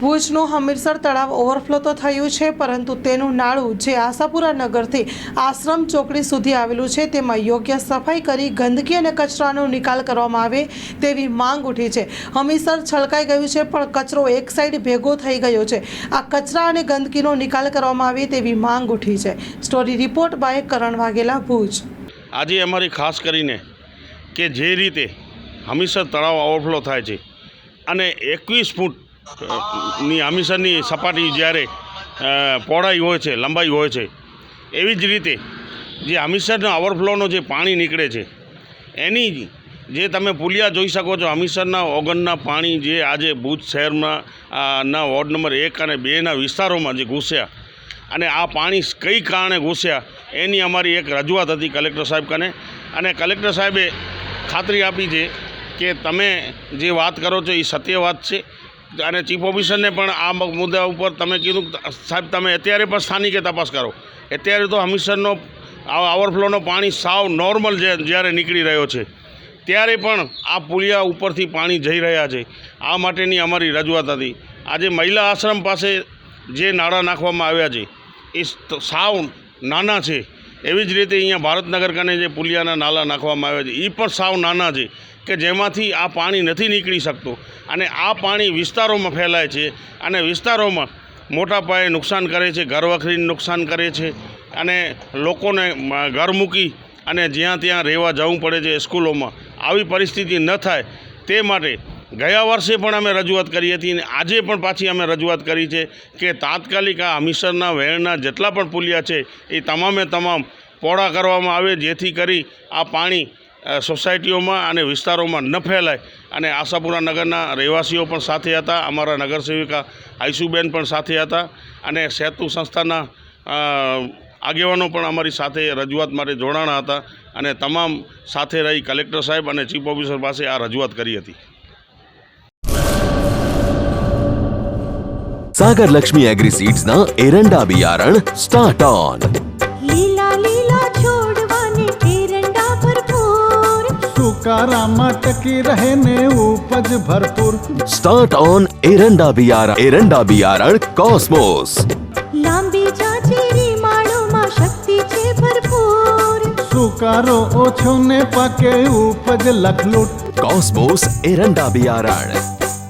ભુજનું હમીરસર તળાવ ઓવરફ્લો તો થયું છે, પરંતુ તેનું નાળું જે આશાપુરા નગરથી આશ્રમ ચોકડી સુધી આવેલું છે, તેમાં યોગ્ય સફાઈ કરી ગંદકી અને કચરાનો નિકાલ કરવામાં આવે તેવી માંગ ઉઠી છે. હમીરસર છલકાઈ ગયું છે, પણ કચરો એક સાઈડ ભેગો થઈ ગયો છે. આ કચરા અને ગંદકીનો નિકાલ કરવામાં આવે તેવી માંગ ઉઠી છે. Story report by Karan Vaghela, Bhuj. આજે અમારી ખાસ કરીને કે જે રીતે હમીરસર તળાવ ઓવરફ્લો થાય છે અને એકવીસ ફૂટ ની હમીરસરની સપાટી જ્યારે પહોળાઈ હોય છે, લંબાઈ હોય છે, એવી જ રીતે જે હમીરસરના ઓવરફ્લોનો જે પાણી નીકળે છે, એની જે તમે પુલિયા જોઈ શકો છો હમીરસરના ઓગણના પાણી જે આજે ભુજ શહેરમાં ના વોર્ડ નંબર એક અને બેના વિસ્તારોમાં જે ઘૂસ્યા અને આ પાણી કઈ કારણે ઘૂસ્યા, એની અમારી એક રજૂઆત હતી કલેક્ટર સાહેબ કને. અને કલેક્ટર સાહેબે ખાતરી આપી છે કે તમે જે વાત કરો છો એ સત્ય વાત છે. અને ચીફ ઓફિસરને પણ આ મુદ્દા ઉપર તમે કીધું સાહેબ, તમે અત્યારે પણ સ્થાનિકે તપાસ કરો. અત્યારે તો હમીસરનો ઓવરફ્લોનો પાણી સાવ નોર્મલ જે જ્યારે નીકળી રહ્યો છે. ત્યારે પણ આ પુલિયા ઉપરથી પાણી જઈ રહ્યા છે. આ માટેની અમારી રજૂઆત હતી. આજે મહિલા આશ્રમ પાસે જે નાળા નાખવામાં આવ્યા છે, એ સાવ નાના છે. એવી જ રીતે અહીંયા ભારતનગર કને જે પુલિયાના નાલા નાખવામાં આવ્યા છે એ પણ સાવ નાના છે. કે જેમાંથી આ પાણી નથી નીકળી શકતું. અને આ પાણી વિસ્તારોમાં ફેલાય છે અને વિસ્તારોમાં મોટા પાયે નુકસાન કરે છે, ઘર વખરીને નુકસાન કરે છે અને લોકોને ઘર મૂકી અને જ્યાં ત્યાં રહેવા જવું પડે છે સ્કૂલોમાં. આવી પરિસ્થિતિ ન થાય તે માટે ગયા વર્ષે પણ અમે રજૂઆત કરી હતી અને આજે પણ પાછી અમે રજૂઆત કરી છે કે તાત્કાલિક આ હમીસરના વહેણના જેટલા પણ પુલિયા છે એ તમામે તમામ પહોળા કરવામાં આવે જેથી કરી આ પાણી સોસાયટીઓમાં અને વિસ્તારોમાં ન ફેલાય. અને આશાપુરા નગરના રહેવાસીઓ પણ સાથે હતા અમારા નગરસેવિકા આઈસુબેન પણ સાથે હતા અને સેતુ સંસ્થાના આગેવાનો પણ અમારી સાથે રજૂઆત માટે જોડાણા હતા અને તમામ સાથે રહી કલેક્ટર સાહેબ અને ચીફ ઓફિસર પાસે આ રજૂઆત કરી હતી. સાગર લક્ષ્મી એગ્રી સીડ્સના એરંડા બિયારણ સ્ટાર્ટ ઓન. छुटकारा मट की रहने उपज भरपूर। स्टार्ट ऑन एरंडा बियारा एरंडा बियारण कॉस्मोस लांबीच्या मा शक्ति छे भरपूर सुकारो ओछो ने पके उपज लखलूट कॉस्मोस एरंडा बियारण